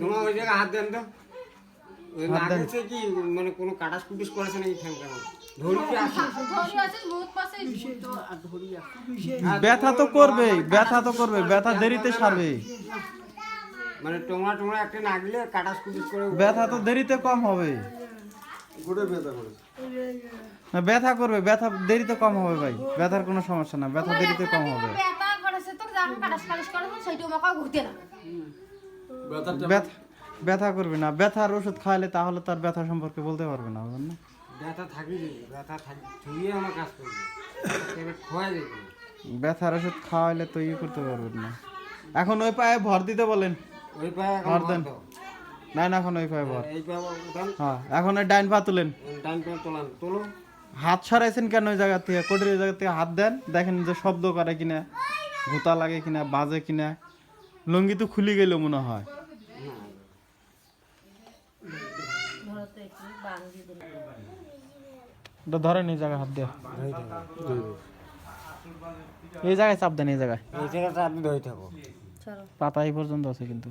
তোমার ওই জায়গায় হাত দেন তো। ওই কি মানে কোনো কাটাস কুটিস করেছে নাকি ঠ্যাং কেমন? পাশে ব্যথা তো করবেই ব্যথা তো করবে ব্যথা দেরিতে সারবে। মানে টোমরা টোমরা একটা না গেলে কাটাস কুটিস করে ব্যথা তো দেরিতে কম হবে। না ব্যথা করবে ব্যথা দেরিতে কম হবে ভাই ব্যথার কোনো সমস্যা না ব্যথা দেরিতে কম হবে। ব্যথা করেছে তোর যখন কাটাস কাটাস সেইটা আমাকে ঘুরতে না ব্যথা ব্যথা করবে না। ব্যথার ওষুধ খাওয়ালে তাহলে তার ব্যথা সম্পর্কে বলতে পারবে না বুঝলেন না ব্যথা থাকি ব্যথা থাকি ধুয়ে আমার কাজ করবে। ব্যথার ওষুধ খাওয়াইলে তো ইয়ে করতে পারবেন না। এখন ওই পায়ে ভর দিতে বলেন। ওই পায়ে ভর দেন। না না এখন ওই পায়ে ভর। হ্যাঁ এখন ওই ডাইন পা তুলেন। ডান পায়ে তোলান তোলো। হাত সরাইছেন কেন ওই জায়গা থেকে? কোটের জায়গা থেকে হাত দেন। দেখেন যে শব্দ করে কিনা ভূতা লাগে কিনা বাজে কিনা। লুঙ্গি তো খুলে গেল মনে হয়। ওটা ধরেন এই জায়গায় হাত দিয়ে। এই জায়গায় চাপ দেন এই জায়গায়। এই জায়গাটা আপনি ধরে থাকো পাতা এই পর্যন্ত আছে কিন্তু।